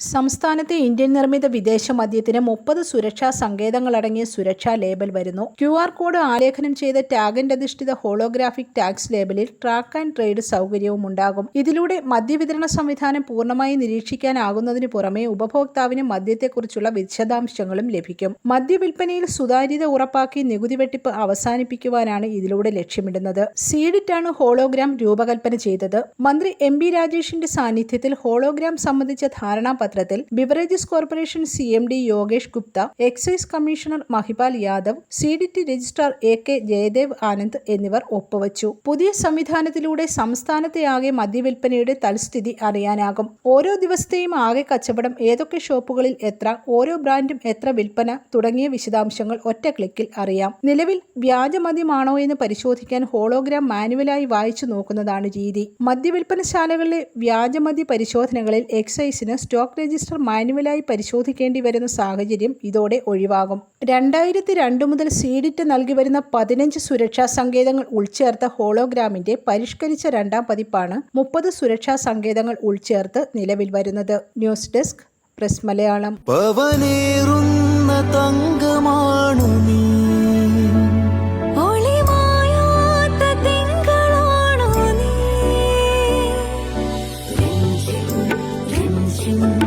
സംസ്ഥാനത്തെ ഇന്ത്യൻ നിർമ്മിത വിദേശ മദ്യത്തിന് മുപ്പത് സുരക്ഷാ സങ്കേതങ്ങളടങ്ങിയ സുരക്ഷാ ലേബൽ വരുന്നു. ക്യു ആർ കോഡ് ആലേഖനം ചെയ്ത ടാഗിന്റെ അധിഷ്ഠിത ഹോളോഗ്രാഫിക് ടാക്സ് ലേബലിൽ ട്രാക്ക് ആൻഡ് ട്രേഡ് സൗകര്യവും ഉണ്ടാകും. ഇതിലൂടെ മദ്യവിതരണ സംവിധാനം പൂർണമായി നിരീക്ഷിക്കാനാകുന്നതിന് പുറമെ ഉപഭോക്താവിന് മദ്യത്തെക്കുറിച്ചുള്ള വിശദാംശങ്ങളും ലഭിക്കും. മദ്യവിൽപ്പനയിൽ സുതാര്യത ഉറപ്പാക്കി നികുതി വെട്ടിപ്പ് അവസാനിപ്പിക്കുവാനാണ് ഇതിലൂടെ ലക്ഷ്യമിടുന്നത്. സീഡിറ്റാണ് ഹോളോഗ്രാം രൂപകൽപ്പന ചെയ്തത്. മന്ത്രി എം ബി രാജേഷിന്റെ സാന്നിധ്യത്തിൽ ഹോളോഗ്രാം സംബന്ധിച്ച ധാരണാപത്രത്തിൽ beverages corporation C M D Yogesh Gupta excise commissioner Mahipal Yadav C D T registrar A K Jayadev Anand എന്നിവർ ഒപ്പുവച്ചു. പുതിയ സംവിധാനത്തിലൂടെ സംസ്ഥാനത്തെ ആകെ മദ്യവിൽപ്പനയുടെ തൽസ്ഥിതി അറിയാനാകും. ഓരോ ദിവസത്തെയും ആകെ കച്ചവടം ഏതൊക്കെ ഷോപ്പുകളിൽ എത്ര ഓരോ ബ്രാൻഡും എത്ര വിൽപ്പന തുടങ്ങിയ വിശദാംശങ്ങൾ ഒറ്റ ക്ലിക്കിൽ അറിയാം. നിലവിൽ വ്യാജമദ്യമാണോ എന്ന് പരിശോധിക്കാൻ ഹോളോഗ്രാം മാനുവലായി വായിച്ചു നോക്കുന്നതാണ് രീതി. മദ്യവിൽപ്പനശാലകളിലെ വ്യാജമദ്യ പരിശോധനകളിൽ എക്സൈസിന് സ്റ്റോക്ക് രജിസ്റ്റർ മാനുവലായി പരിശോധിക്കേണ്ടി വരുന്ന സാഹചര്യം ഇതോടെ ഒഴിവാകും. രണ്ടായിരത്തി രണ്ട് മുതൽ സീഡിറ്റ് നൽകി വരുന്ന പതിനഞ്ച് സുരക്ഷാ സങ്കേതങ്ങൾ ഉൾച്ചേർത്ത ഹോളോഗ്രാമിന്റെ പരിഷ്കരിച്ച രണ്ടാം പതിപ്പാണ് മുപ്പത് സുരക്ഷാ സങ്കേതങ്ങൾ ഉൾച്ചേർത്ത് നിലവിൽ വരുന്നത്. News desk press Malayalam. തങ്കമാണു നീ. നീ.